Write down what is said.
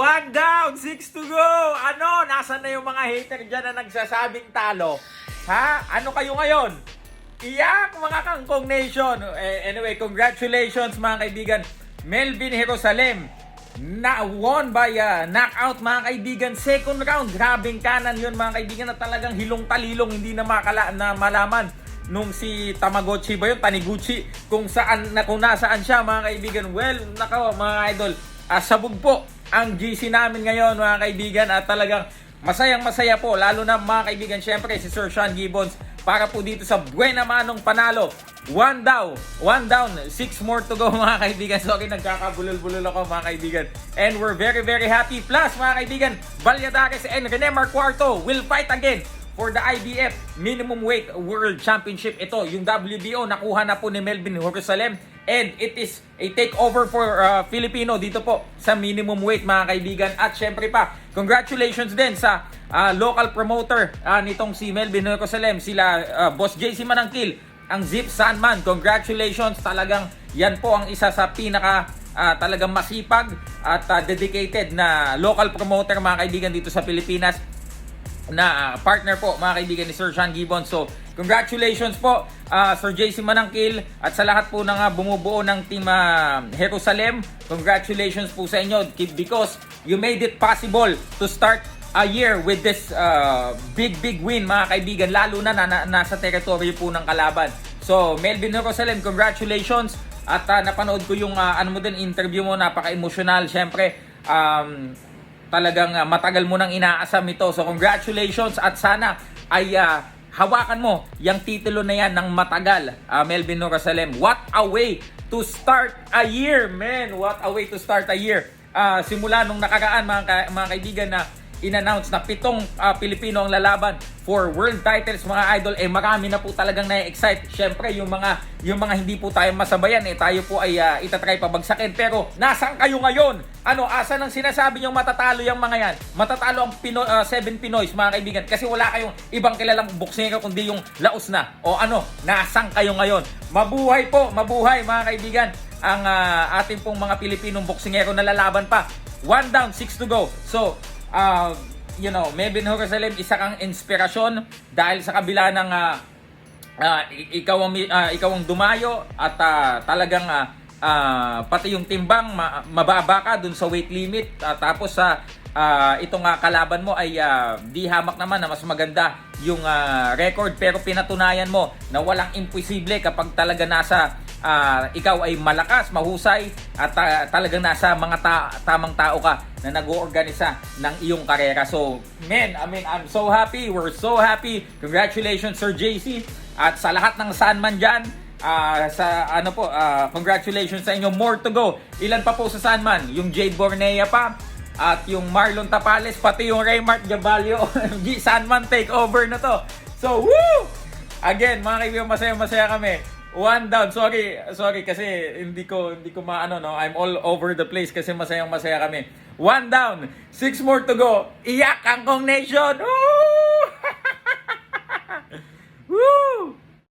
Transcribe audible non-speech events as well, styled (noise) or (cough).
one down, six to go. Ano, nasan na yung mga hater dyan na nagsasabing talo? Ha? Ano kayo ngayon? Iyak mga Kangkong Nation. Eh, anyway, congratulations mga kaibigan. Melvin Jerusalem na won by uh, knockout mga kaibigan second round grabing kanan yun mga kaibigan na talagang hilong talilong hindi na makala na malaman nung si Tamagotchi ba yun Taniguchi kung saan na kung nasaan siya mga kaibigan well nako mga idol uh, sabog po ang GC namin ngayon mga kaibigan at talagang masayang masaya po lalo na mga kaibigan syempre si Sir Sean Gibbons para po dito sa Buena Manong Panalo. One down, one down, six more to go (laughs) mga kaibigan. So, okay, nagkakabulol-bulol ako mga kaibigan. And we're very, very happy. Plus, mga kaibigan, Valladares and Rene Marcuarto will fight again for the IBF Minimum Weight World Championship. Ito, yung WBO, nakuha na po ni Melvin Jerusalem. And it is a takeover for uh, Filipino dito po sa minimum weight mga kaibigan. At syempre pa, congratulations din sa uh, local promoter uh, nitong si Melvin Jerusalem, sila uh, Boss JC Manangkil, ang Zip Sandman. Congratulations, talagang yan po ang isa sa pinaka uh, talagang masipag at uh, dedicated na local promoter mga kaibigan dito sa Pilipinas na uh, partner po mga kaibigan ni Sir Sean Gibbon. So, congratulations po uh, Sir JC Manangkil at sa lahat po ng uh, bumubuo ng team uh, Jerusalem. Congratulations po sa inyo because you made it possible to start a year with this uh, big big win mga kaibigan lalo na, na, na nasa territory po ng kalaban. So, Melvin Jerusalem, congratulations at uh, napanood ko yung uh, ano mo din interview mo napaka-emotional syempre um, talagang uh, matagal mo nang inaasam ito. So congratulations at sana ay uh, hawakan mo yung titulo na yan ng matagal, uh, Melvin Norasalem. What a way to start a year, man! What a way to start a year. Uh, simula nung nakaraan mga, ka- mga kaibigan na in-announce na pitong uh, Pilipino ang lalaban for world titles mga idol eh marami na po talagang na-excite. Syempre yung mga yung mga hindi po tayo masabayan eh tayo po ay uh, itatry pabagsakin pero nasan kayo ngayon? Ano asa nang sinasabi yung matatalo yung mga yan? Matatalo ang Pino, uh, seven Pinoys mga kaibigan kasi wala kayong ibang kilalang boksingero kundi yung laos na. O ano nasan kayo ngayon? Mabuhay po mabuhay mga kaibigan ang uh, ating pong mga Pilipinong boksingero na lalaban pa. One down six to go. So uh, you know, Melvin Jerusalem, isa kang inspirasyon dahil sa kabila ng uh, uh, ikaw ang uh, ikaw ang dumayo at uh, talagang uh, uh, pati yung timbang ma- mababa ka dun sa weight limit. Uh, tapos sa uh, itong uh, kalaban mo ay uh, di hamak naman na mas maganda yung uh, record. Pero pinatunayan mo na walang imposible kapag talaga nasa uh, ikaw ay malakas, mahusay at uh, talagang nasa mga ta- tamang tao ka na nag-oorganisa ng iyong karera. So, men, I mean, I'm so happy. We're so happy. Congratulations, Sir JC. At sa lahat ng Sanman dyan, uh, sa ano po, uh, congratulations sa inyo. More to go. Ilan pa po sa Sanman? Yung Jade Bornea pa, at yung Marlon Tapales, pati yung Raymart Gabalio. (laughs) Sandman takeover na to. So, woo! Again, mga kaibigan, masaya-masaya kami. One down. Sorry, sorry kasi hindi ko hindi ko maano no. I'm all over the place kasi masayang masaya kami. One down. Six more to go. Iyak ang Kong Nation. Woo!